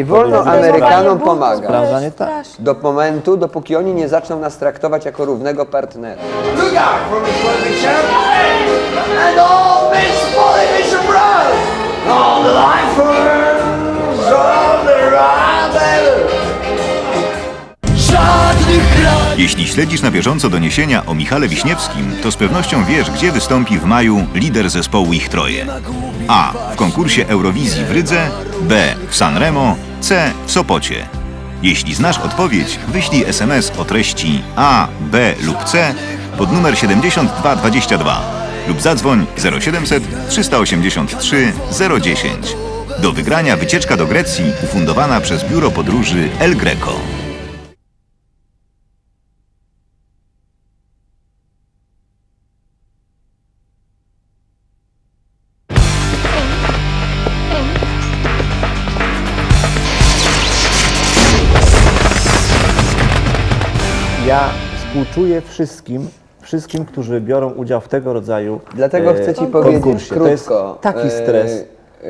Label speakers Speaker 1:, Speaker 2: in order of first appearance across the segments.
Speaker 1: Nie wolno
Speaker 2: podejrzewam.
Speaker 1: Amerykanom
Speaker 2: Sprawdzanie
Speaker 1: pomagać.
Speaker 2: Sprawdza nie tak.
Speaker 1: Do momentu, dopóki oni nie zaczną nas traktować jako równego partnera.
Speaker 3: Look out for Miss Olympic champion and all Miss Motivation Bros. All the lifers, all the riders. Żadnych granic.
Speaker 4: Jeśli śledzisz na bieżąco doniesienia o Michale Wiśniewskim, to z pewnością wiesz, gdzie wystąpi w maju lider zespołu Ich Troje. A. W konkursie Eurowizji w Rydze, B. W Sanremo, C. W Sopocie. Jeśli znasz odpowiedź, wyślij SMS o treści A, B lub C pod numer 7222 lub zadzwoń 0700 383 010. Do wygrania wycieczka do Grecji ufundowana przez Biuro Podróży El Greco.
Speaker 2: Ja współczuję wszystkim, wszystkim, którzy biorą udział w tego rodzaju
Speaker 1: Dlatego
Speaker 2: e,
Speaker 1: chcę ci
Speaker 2: konkursie.
Speaker 1: powiedzieć
Speaker 2: To jest
Speaker 1: krótko.
Speaker 2: taki
Speaker 1: e,
Speaker 2: stres.
Speaker 1: e,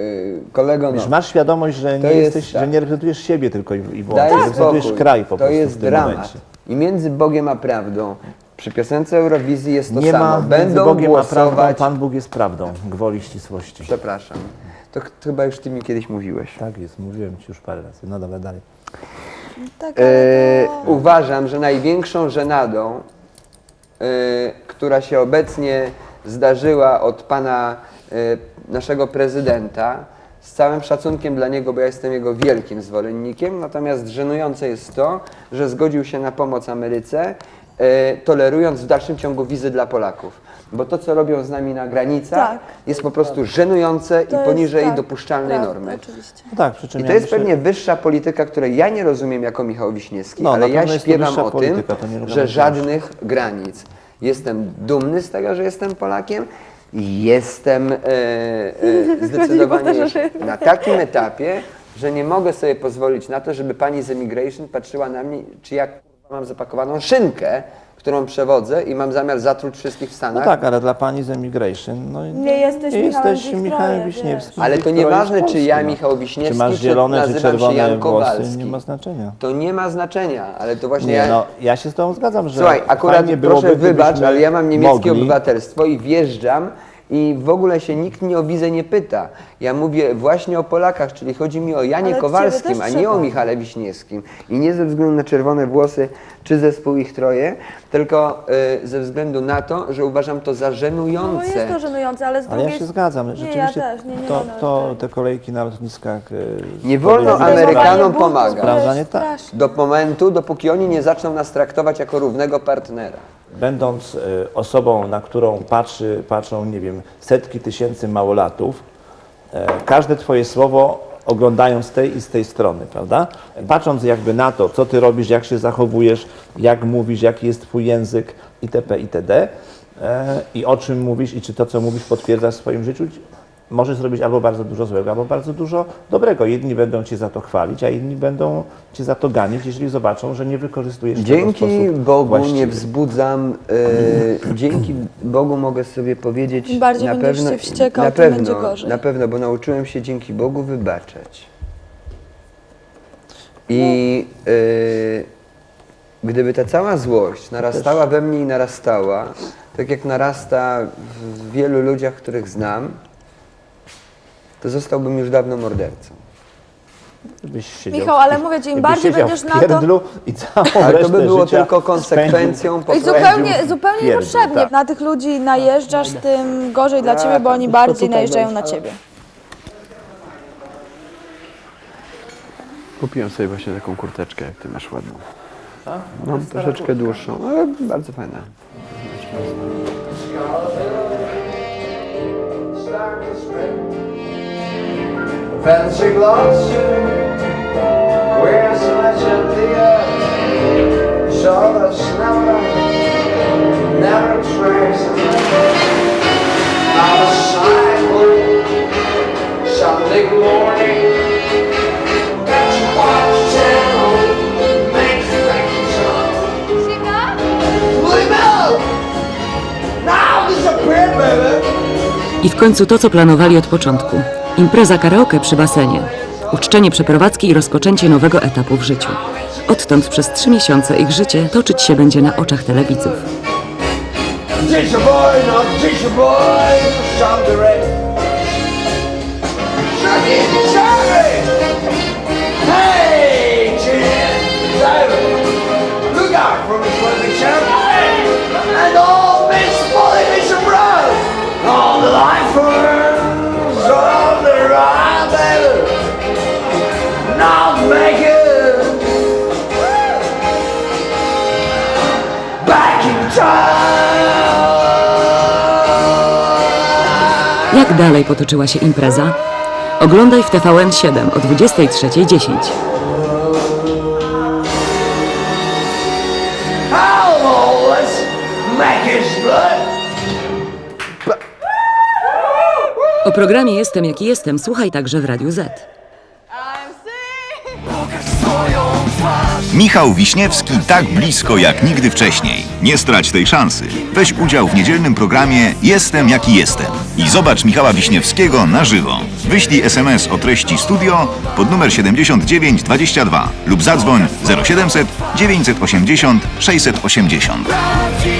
Speaker 1: kolego,
Speaker 2: Wiesz,
Speaker 1: no,
Speaker 2: masz świadomość, że nie,
Speaker 1: jest
Speaker 2: jesteś,
Speaker 1: tak.
Speaker 2: że nie reprezentujesz siebie tylko i, i wyłącznie, reprezentujesz
Speaker 1: spokój.
Speaker 2: kraj po
Speaker 1: to
Speaker 2: prostu
Speaker 1: jest
Speaker 2: w tym
Speaker 1: dramat.
Speaker 2: momencie.
Speaker 1: I między Bogiem a prawdą. Przy piosence Eurowizji jest to
Speaker 2: Nie
Speaker 1: samo.
Speaker 2: ma między
Speaker 1: Będą
Speaker 2: Bogiem a prawdą,
Speaker 1: głosować...
Speaker 2: Pan Bóg jest prawdą, gwoli ścisłości.
Speaker 1: Przepraszam. To ch- chyba już ty mi kiedyś mówiłeś.
Speaker 2: Tak jest, mówiłem Ci już parę razy. No dobra, dalej.
Speaker 5: Tak, ale
Speaker 1: E,
Speaker 5: to...
Speaker 1: uważam, że największą żenadą, e, która się obecnie zdarzyła od pana e, naszego prezydenta, z całym szacunkiem dla niego, bo ja jestem jego wielkim zwolennikiem, natomiast żenujące jest to, że zgodził się na pomoc Ameryce, e, tolerując w dalszym ciągu wizy dla Polaków. Bo to, co robią z nami na granicach,
Speaker 5: Tak.
Speaker 1: jest po prostu żenujące
Speaker 5: to
Speaker 1: i
Speaker 5: jest,
Speaker 1: poniżej
Speaker 5: tak,
Speaker 1: dopuszczalnej
Speaker 5: prawda,
Speaker 1: normy.
Speaker 5: Oczywiście.
Speaker 2: No tak, przy czym
Speaker 1: I
Speaker 2: ja
Speaker 1: to jest
Speaker 2: myślę-
Speaker 1: pewnie wyższa polityka, której ja nie rozumiem jako Michał Wiśniewski,
Speaker 2: No,
Speaker 1: ale ja
Speaker 2: jest
Speaker 1: śpiewam o
Speaker 2: polityka,
Speaker 1: tym, że żadnych granic. Jestem dumny z tego, że jestem Polakiem i jestem e, e, zdecydowanie na takim etapie, że nie mogę sobie pozwolić na to, żeby pani z Immigration patrzyła na mnie, czy ja kurwa, mam zapakowaną szynkę, którą przewodzę i mam zamiar zatruć wszystkich w
Speaker 2: No
Speaker 1: Stanach.
Speaker 2: tak, ale dla Pani z Emigration, no
Speaker 5: Nie jesteś
Speaker 2: nie
Speaker 5: Michałem
Speaker 2: jesteś
Speaker 5: Wiktorem,
Speaker 2: Michałem. Wiśniewskim.
Speaker 1: Ale to nieważne, czy ja
Speaker 2: no.
Speaker 1: Michał Wiśniewski,
Speaker 2: Czy masz
Speaker 1: czy
Speaker 2: zielone, czy
Speaker 1: nazywam się
Speaker 2: czerwone
Speaker 1: Jan
Speaker 2: włosy, nie ma znaczenia.
Speaker 1: To nie ma znaczenia, ale to właśnie
Speaker 2: Nie,
Speaker 1: ja...
Speaker 2: no, ja się z Tobą zgadzam, że
Speaker 1: Słuchaj, akurat
Speaker 2: byłoby,
Speaker 1: proszę wybacz, ale ja mam niemieckie
Speaker 2: mogli,
Speaker 1: obywatelstwo i wjeżdżam i w ogóle się nikt nie o wizę nie pyta. Ja mówię właśnie o Polakach, czyli chodzi mi o Janie
Speaker 5: Ale ciebie
Speaker 1: Kowalskim,
Speaker 5: też
Speaker 1: a nie o
Speaker 5: trzeba.
Speaker 1: Michale Wiśniewskim. I nie ze względu na czerwone włosy czy zespół ich troje, tylko y, ze względu na to, że uważam to za
Speaker 5: No jest to żenujące, ale z
Speaker 2: Ale
Speaker 5: drugiej
Speaker 2: ja się zgadzam, rzeczywiście
Speaker 5: ja też, nie, nie
Speaker 2: to,
Speaker 5: wolno,
Speaker 2: to
Speaker 5: tak.
Speaker 2: te kolejki na lotniskach... e,
Speaker 1: Nie wolno Amerykanom pomagać.
Speaker 5: to jest
Speaker 2: Prawda, nie tak.
Speaker 5: straszne.
Speaker 1: Do momentu, dopóki oni nie zaczną nas traktować jako równego partnera.
Speaker 2: Będąc e, osobą, na którą patrzy, patrzą, nie wiem, setki tysięcy małolatów, e, każde Twoje słowo oglądają z tej i z tej strony, prawda? Patrząc jakby na to, co Ty robisz, jak się zachowujesz, jak mówisz, jaki jest Twój język itp. itd. E, i o czym mówisz i czy to, co mówisz, potwierdzasz w swoim życiu, możesz zrobić albo bardzo dużo złego, albo bardzo dużo dobrego. Jedni będą Cię za to chwalić, a inni będą Cię za to ganić, jeżeli zobaczą, że nie wykorzystujesz tego w
Speaker 1: Dzięki
Speaker 2: sposób
Speaker 1: Bogu
Speaker 2: właściwy.
Speaker 1: nie wzbudzam, e, dzięki Bogu mogę sobie powiedzieć
Speaker 5: Im bardziej
Speaker 1: na
Speaker 5: będziesz
Speaker 1: pewno,
Speaker 5: się wściekał,
Speaker 1: na pewno,
Speaker 5: będzie gorzej.
Speaker 1: na pewno, bo nauczyłem się dzięki Bogu wybaczać. I e, gdyby ta cała złość narastała we mnie i narastała, tak jak narasta w wielu ludziach, których znam, to zostałbym już dawno mordercą.
Speaker 2: Byś siedział
Speaker 5: Michał, ale mówię ci, im
Speaker 2: jakbyś
Speaker 5: bardziej
Speaker 2: siedział
Speaker 5: będziesz
Speaker 2: w
Speaker 5: na to-
Speaker 2: pierdlu I całą
Speaker 1: Ale to
Speaker 2: resztę
Speaker 1: by było
Speaker 2: życia
Speaker 1: tylko konsekwencją po
Speaker 5: I
Speaker 1: prostu.
Speaker 5: zupełnie, zupełnie
Speaker 2: pierdół,
Speaker 5: niepotrzebnie.
Speaker 2: tak.
Speaker 5: Na tych ludzi najeżdżasz, tym gorzej dla ciebie, bo oni
Speaker 1: to
Speaker 5: bardziej
Speaker 1: tutaj
Speaker 5: najeżdżają na ciebie.
Speaker 1: Kupiłem sobie właśnie taką kurteczkę, jak ty masz ładną. Mam troszeczkę dłuższą, ale bardzo fajna.
Speaker 3: Fancy dear. Show the snow, never trace Not a sidewalk, Sunday morning. Channel, things up. Now baby!
Speaker 6: I w końcu to, co planowali od początku. Impreza karaoke przy basenie. uczczenie przeprowadzki i rozpoczęcie nowego etapu w życiu. Odtąd przez trzy miesiące ich życie toczyć się będzie na oczach telewidzów.
Speaker 1: Teacher boy, not teacher
Speaker 6: dalej potoczyła się impreza? Oglądaj w TVN 7 o 23.10.
Speaker 1: Hello, let's make his blood.
Speaker 6: O programie Jestem jaki jestem słuchaj także w Radiu Z.
Speaker 4: Michał Wiśniewski tak blisko jak nigdy wcześniej. Nie strać tej szansy. Weź udział w niedzielnym programie Jestem jaki jestem i zobacz Michała Wiśniewskiego na żywo. Wyślij SMS o treści studio pod numer 7922 lub zadzwoń 0700 980 680.
Speaker 1: Prawdziwą twarz